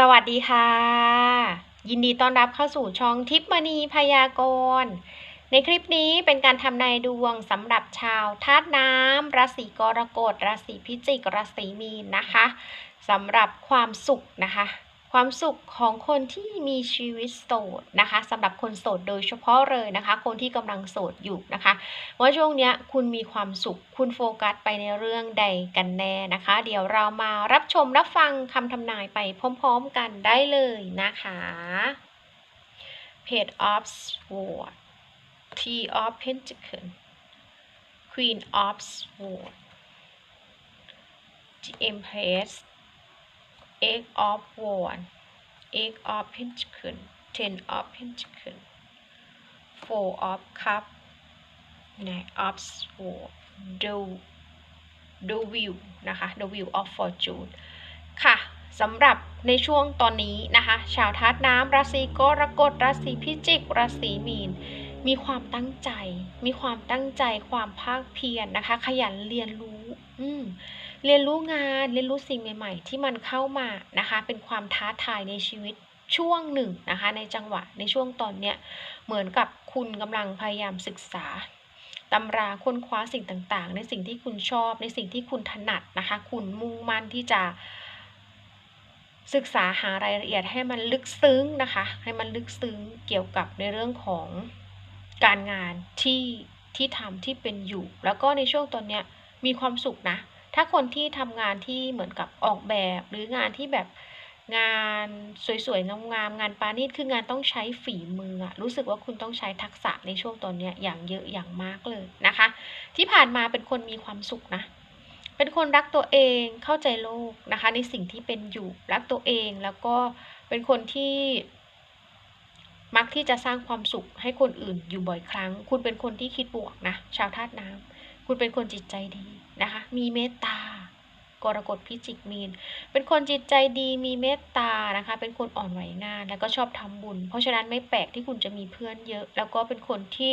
สวัสดีค่ะ ยินดีต้อนรับเข้าสู่ช่องทิปมณีพยากรณ์ในคลิปนี้เป็นการทำนายดวงสำหรับชาวธาตุน้ำราศีกรกฎราศีพิจิกราศีมีนนะคะสำหรับความสุขนะคะ ความสุขของคนที่มีชีวิตโสดนะคะสำหรับคนโสดโดยเฉพาะเลยนะคะ คนที่กำลังโสดอยู่นะคะ ว่าช่วงนี้คุณมีความสุขคุณโฟกัสไปในเรื่องใดกันแน่นะคะ เดี๋ยวเรามารับชมรับฟังคำทำนายไปพร้อมๆกันได้เลยนะคะ Page of Swords T of Pentacles Queen of Swords The Empress Eight of Wands Eight of Pentacles Ten of Pentacles Four of Cups Knight of Swords The The Wheel นะคะ The Wheel of Fortune ค่ะสำหรับในช่วงตอนนี้นะคะ ชาวธาตุน้ำราศีกรกฎราศีพิจิก ราศีมีน มีความตั้งใจ มีความตั้งใจความภาคเพียรนนะคะ ขยันเรียนรู้ อืม เรียนรู้งานเรียนรู้สิ่งใหม่ ๆ ที่มันเข้ามานะคะเป็นความท้าทายในชีวิตช่วงหนึ่งนะคะในจังหวะในช่วงตอนเนี้ยเหมือนกับคุณกำลังพยายามศึกษาตำราค้นคว้าสิ่งต่างๆ ในสิ่งที่คุณชอบ ในสิ่งที่คุณถนัดนะคะ คุณมุ่งมั่นที่จะศึกษาหารายละเอียดให้มันลึกซึ้งนะคะ ให้มันลึกซึ้งเกี่ยวกับในเรื่องของการงานที่ที่ทำที่เป็นอยู่ แล้วก็ในช่วงตอนเนี้ยมีความสุขนะ ถ้าคนที่ทำงานที่เหมือนกับออกแบบหรืองานที่แบบงานสวยๆงามๆงานปาณีตคืองานต้องใช้ฝีมืออะรู้สึกว่าคุณต้องใช้ทักษะในช่วงตอนเนี้ยอย่างเยอะอย่างมากเลยนะคะ ที่ผ่านมาเป็นคนมีความสุขนะ เป็นคนรักตัวเองเข้าใจโลกนะคะ ในสิ่งที่เป็นอยู่รักตัวเองแล้วก็เป็นคนที่มักที่จะสร้างความสุขให้คนอื่นอยู่บ่อยครั้ง คุณเป็นคนที่คิดบวกนะ ชาวธาตุน้ำ คุณเป็นคนจิตใจดีนะคะ มีเมตตากรกฎพิจิกมีน เป็นคนจิตใจดีมีเมตตานะคะ เป็นคนอ่อนไหวง่ายแล้วก็ชอบทำบุญ เพราะฉะนั้นไม่แปลกที่คุณจะมีเพื่อนเยอะ แล้วก็เป็นคนที่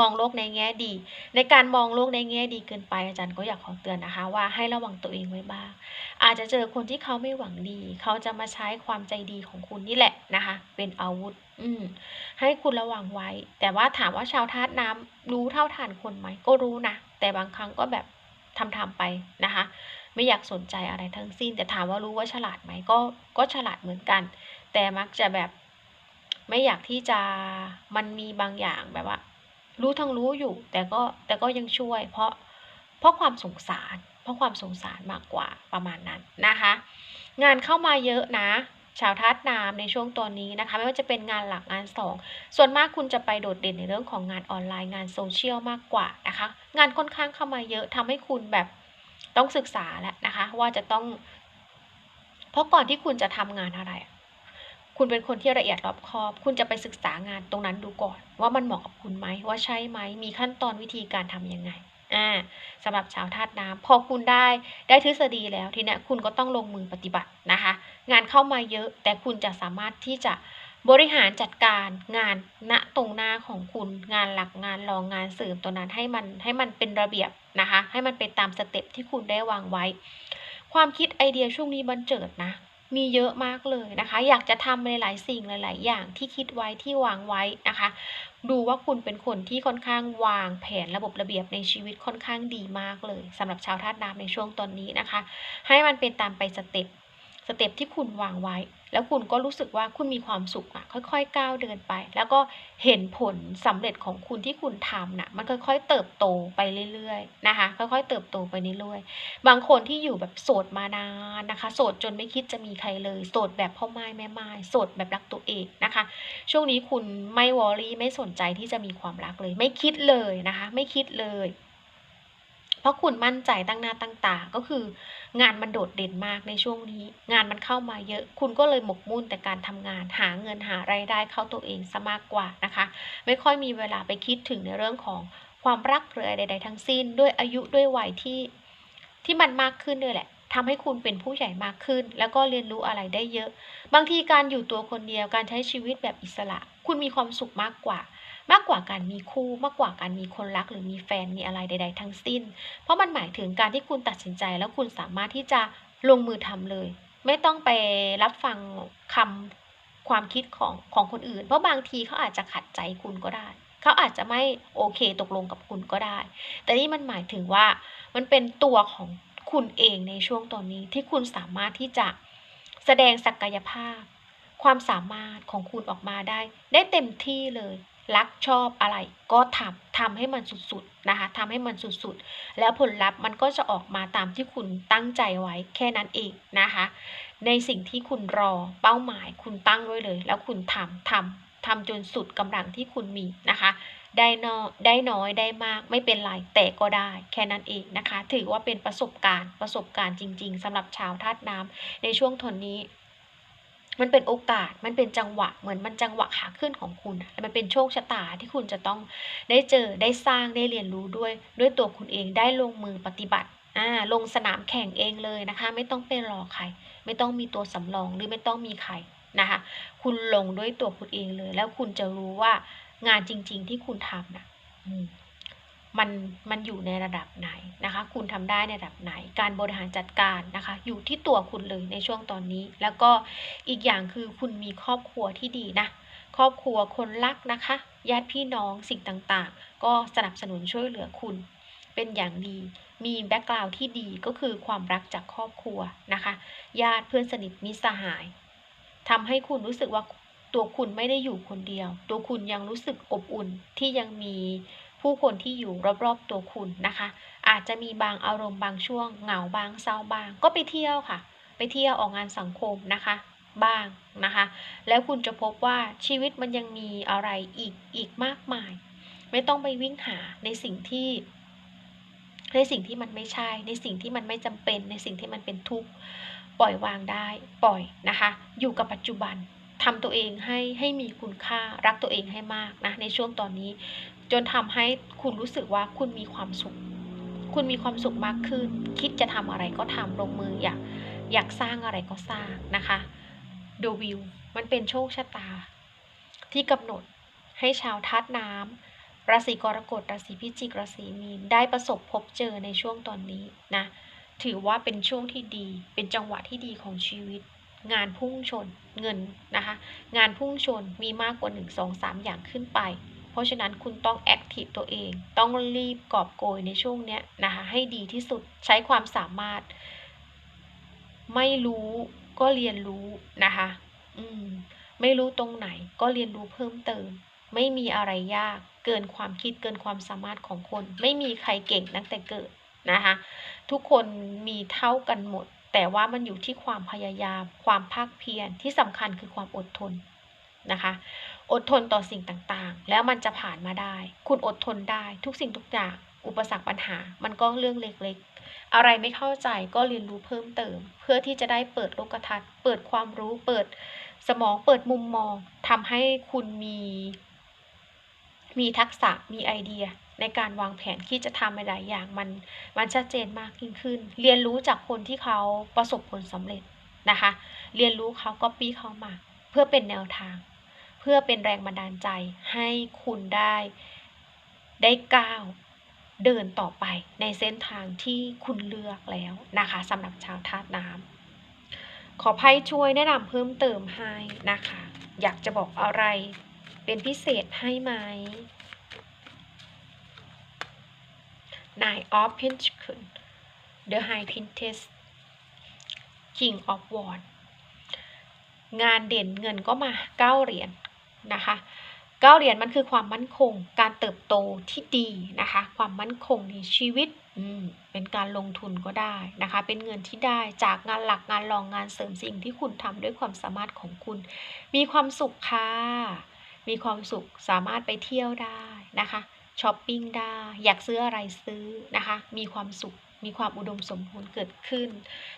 มองโลกในแง่ดี ในการมองโลกในแง่ดีเกินไปอาจารย์ก็อยากขอเตือนนะคะ ว่าให้ระวังตัวเองไว้บ้าง อาจจะเจอคนที่เขาไม่หวังดี เขาจะมาใช้ความใจดีของคุณนี่แหละนะคะ เป็นอาวุธ อืม ให้คุณระวังไว้ แต่ว่าถามว่าชาวธาตุน้ำรู้เท่าทันคนไหมก็รู้นะ แต่บางครั้งก็แบบทำทำไปนะคะ ไม่อยากสนใจอะไรทั้งสิ้น แต่ถามว่ารู้ว่าฉลาดไหมก็ก็ฉลาดเหมือนกัน แต่มักจะแบบ ไม่อยากที่จะมันมีบางอย่างแบบว่า รู้ทั้งรู้อยู่ แต่ก็แต่ก็ยังช่วย เพราะเพราะความสงสาร เพราะความสงสารมากกว่าประมาณนั้นนะคะ งานเข้ามาเยอะนะ ชาวธาตุน้ำในช่วงตอนนี้นะคะ ไม่ว่าจะเป็นงานหลักงานสองส่วนมากคุณจะไปโดดเด่นในเรื่องของงานออนไลน์งานโซเชียลมากกว่านะคะ งานค่อนข้างเข้ามาเยอะทำให้คุณแบบต้องศึกษาแล้วนะคะ ว่าจะต้อง เพราะก่อนที่คุณจะทำงานอะไร คุณเป็นคนที่ละเอียดรอบคอบ คุณจะไปศึกษางานตรงนั้นดูก่อน ว่ามันเหมาะกับคุณไหมว่าใช่ไหมมีขั้นตอนวิธีการทำยังไง อ่าสำหรับชาวธาตุน้ำพอคุณได้ได้ทฤษฎีแล้วทีนี้คุณก็ต้องลงมือปฏิบัตินะคะ งานเข้ามาเยอะแต่คุณจะสามารถที่จะบริหารจัดการงานณตรงหน้าของคุณงานหลักงานรองงานเสริมตัวนั้นให้มันให้มันเป็นระเบียบนะคะ ให้มันเป็นตามสเต็ปที่คุณได้วางไว้ ความคิดไอเดียช่วงนี้บันเจิดนะ มีเยอะมากเลยนะคะ อยากจะทำหลายๆสิ่งหลาย ๆ อย่างที่คิดไว้ที่วางไว้นะคะ ดูว่าคุณเป็นคนที่ค่อนข้างวางแผนระบบระเบียบในชีวิตค่อนข้างดีมากเลยสำหรับชาวธาตุน้ำในช่วงตอนนี้นะคะ ให้มันเป็นตามไปสเต็ปสเต็ปที่คุณวางไว้ แล้วคุณก็รู้สึกว่าคุณมีความสุขอะค่อยๆก้าวเดินไป แล้วก็เห็นผลสำเร็จของคุณที่คุณทำน่ะมันค่อยๆเติบโตไปเรื่อยๆนะคะ ค่อยๆเติบโตไปเรื่อยๆบางคนที่อยู่แบบโสดมานานนะคะ โสดจนไม่คิดจะมีใครเลยโสดแบบพ่อไม้แม่ไม้โสดแบบรักตัวเองนะคะ ช่วงนี้คุณไม่วอรี่ไม่สนใจที่จะมีความรักเลย ไม่คิดเลยนะคะ ไม่คิดเลย เพราะคุณมั่นใจตั้งหน้าตั้งตา ก็คือ งานมันโดดเด่นมากในช่วงนี้ งานมันเข้ามาเยอะ คุณก็เลยหมกมุ่นแต่การทำงาน หาเงินหารายได้เข้าตัวเองซะมากกว่านะคะ ไม่ค่อยมีเวลาไปคิดถึงในเรื่องของความรักหรืออะไรใด ๆ ทั้งสิ้น ด้วยอายุด้วยวัยที่ที่มันมากขึ้นด้วยแหละทำให้คุณเป็นผู้ใหญ่มากขึ้น แล้วก็เรียนรู้อะไรได้เยอะ บางทีการอยู่ตัวคนเดียวการใช้ชีวิตแบบอิสระ คุณมีความสุขมากกว่า มากกว่าการมีคู่มากกว่าการมีคนรักหรือมีแฟนมีอะไรใด ๆ ทั้งสิ้น เพราะมันหมายถึงการที่คุณตัดสินใจแล้วคุณสามารถที่จะลงมือทำเลย ไม่ต้องไปรับฟังคำความคิดของของคนอื่น เพราะบางทีเขาอาจจะขัดใจคุณก็ได้เขาอาจจะไม่โอเคตกลงกับคุณก็ได้ แต่นี่มันหมายถึงว่ามันเป็นตัวของคุณเองในช่วงตอนนี้ที่คุณสามารถที่จะแสดงศักยภาพ ความสามารถของคุณออกมาได้ ได้เต็มที่เลย รักชอบอะไรก็ทำทำให้มันสุดๆนะคะทำให้มันสุดๆ แล้วผลลัพธ์มันก็จะออกมาตามที่คุณตั้งใจไว้แค่นั้นเองนะคะ ในสิ่งที่คุณรอเป้าหมายคุณตั้งไว้เลย แล้วคุณทำทำทำจนสุดกำลังที่คุณมีนะคะ ได้น้อยได้น้อยได้มากไม่เป็นไรแต่ก็ได้ แค่นั้นเองนะคะ ถือว่าเป็นประสบการณ์ประสบการณ์จริง ๆสำหรับชาวธาตุน้ำในช่วงทนนี้ มันเป็นโอกาส มันเป็นจังหวะ เหมือนมันจังหวะขาขึ้นของคุณ มันเป็นโชคชะตาที่คุณจะต้องได้เจอ ได้สร้าง ได้เรียนรู้ด้วย ด้วยตัวคุณเอง ได้ลงมือปฏิบัติ อ่า ลงสนามแข่งเองเลยนะคะ ไม่ต้องไปรอใคร ไม่ต้องมีตัวสำรอง หรือไม่ต้องมีใครนะคะ คุณลงด้วยตัวคุณเองเลย แล้วคุณจะรู้ว่างานจริง ๆ ที่คุณทำนะอื มันมันอยู่ในระดับไหนนะคะ คุณทำได้ในระดับไหน การบริหารจัดการนะคะ อยู่ที่ตัวคุณเลยในช่วงตอนนี้ แล้วก็อีกอย่างคือคุณมีครอบครัวที่ดีนะ ครอบครัวคนรักนะคะ ญาติพี่น้องสิ่งต่างๆ ก็สนับสนุนช่วยเหลือคุณเป็นอย่างดี มีแบ็กกราวด์ที่ดีก็คือความรักจากครอบครัวนะคะ ญาติเพื่อนสนิทมิตรสหายทำให้คุณรู้สึกว่าตัวคุณไม่ได้อยู่คนเดียว ตัวคุณยังรู้สึกอบอุ่นที่ยังมี ผู้คนที่อยู่รอบๆตัวคุณนะคะ อาจจะมีบางอารมณ์บางช่วง เหงาบางเศร้าบาง ก็ไปเที่ยวค่ะ ไปเที่ยวออกงานสังคมนะคะ บ้างนะคะ แล้วคุณจะพบว่าชีวิตมันยังมีอะไรอีกอีกมากมาย ไม่ต้องไปวิ่งหาในสิ่งที่ในสิ่งที่มันไม่ใช่ ในสิ่งที่มันไม่จำเป็น ในสิ่งที่มันเป็นทุกข์ ปล่อยวางได้ ปล่อยนะคะ อยู่กับปัจจุบัน ทำตัวเองให้ให้มีคุณค่ารักตัวเองให้มากนะในช่วงตอนนี้ จนทำให้คุณรู้สึกว่าคุณมีความสุข คุณมีความสุขมากขึ้น คิดจะทำอะไรก็ทำลงมืออยากอยากสร้างอะไรก็สร้างนะคะดูวิวมันเป็นโชคชะตา ที่กำหนดให้ชาวธาตุน้ำราศีกรกฎราศีพิจิกราศีมีนได้ประสบพบเจอในช่วงตอนนี้นะถือว่าเป็นช่วงที่ดี เป็นจังหวะที่ดีของชีวิต งานพุ่งชนเงินนะคะ งานพุ่งชนมีมากกว่า 1 2 3 อย่างขึ้นไป เพราะฉะนั้นคุณต้องแอคทีฟตัวเอง ต้องรีบกอบโกยในช่วงเนี้ยนะคะให้ดีที่สุดใช้ความสามารถ ไม่รู้ก็เรียนรู้นะคะ อืม ไม่รู้ตรงไหนก็เรียนรู้เพิ่มเติม ไม่มีอะไรยาก เกินความคิดเกินความสามารถของคน ไม่มีใครเก่งตั้งแต่เกิดนะคะ ทุกคนมีเท่ากันหมด แต่ว่ามันอยู่ที่ความพยายาม ความภาคเพียรที่สำคัญคือความอดทนนะคะ อดทนต่อสิ่งต่างๆ แล้วมันจะผ่านมาได้ คุณอดทนได้ทุกสิ่งทุกอย่าง อุปสรรคปัญหา มันก็เรื่องเล็กๆ อะไรไม่เข้าใจก็เรียนรู้เพิ่มเติม เพื่อที่จะได้เปิดโลกทัศน์ เปิดความรู้ เปิดสมอง เปิดมุมมองทำให้คุณมี มีทักษะมีไอเดีย ในการวางแผนที่จะทำหลายอย่างมันมันชัดเจนมากยิ่งขึ้น เรียนรู้จากคนที่เขาประสบผลสำเร็จนะคะ เรียนรู้เขาก็ปี้เขามา เพื่อเป็นแนวทาง เพื่อเป็นแรงบันดาลใจให้คุณได้ได้ก้าวเดินต่อไปในเส้นทางที่คุณเลือกแล้วนะคะสำหรับชาวธาตุน้ำขอไพ่ช่วยแนะนำเพิ่มเติมให้นะคะ อยากจะบอกอะไร เป็นพิเศษให้ไหม Nine of Pentacles The High Priestess King of Wands งานเด่นเงินก็มาเก้าเหรียญนะคะเก้าเหรียญมันคือความมั่นคง การเติบโตที่ดีนะคะ ความมั่นคงในชีวิตเป็นการลงทุนก็ได้นะคะ เป็นเงินที่ได้จากงานหลักงานรองงานเสริมสิ่งที่คุณทำด้วยความสามารถของคุณ มีความสุขค่ะ มีความสุขสามารถไปเที่ยวได้นะคะช้อปปิ้งได้อยากซื้ออะไรซื้อนะคะมีความสุขมีความอุดมสมบูรณ์เกิดขึ้น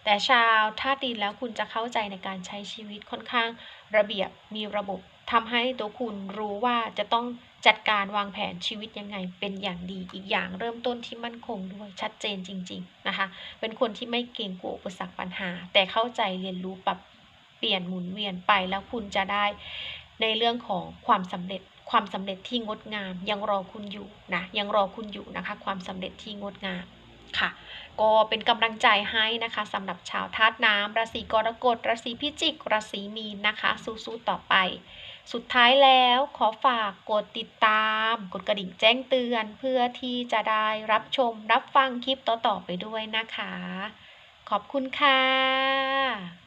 แต่ชาวธาตุดินแล้วคุณจะเข้าใจในการใช้ชีวิตค่อนข้างระเบียบมีระบบทำให้ตัวคุณรู้ว่าจะต้องจัดการวางแผนชีวิตยังไงเป็นอย่างดีอีกอย่างเริ่มต้นที่มั่นคงด้วยชัดเจนจริง ๆนะคะ เป็นคนที่ไม่เก่งกลัวอุปสรรคปัญหา แต่เข้าใจเรียนรู้ปรับเปลี่ยนหมุนเวียนไปแล้วคุณจะได้ ในเรื่องของความสำเร็จความสำเร็จที่งดงาม ยังรอคุณอยู่นะยังรอคุณอยู่นะคะ ความสำเร็จที่งดงามค่ะ ก็เป็นกำลังใจให้นะคะสำหรับชาวธาตุน้ำราศีกรกฎราศีพิจิก ราศีมีนนะคะ สู้ๆต่อไป สุดท้ายแล้วขอฝากกดติดตาม กดกระดิ่งแจ้งเตือนเพื่อที่จะได้รับชมรับฟังคลิปต่อๆไปด้วยนะคะ ขอบคุณค่ะ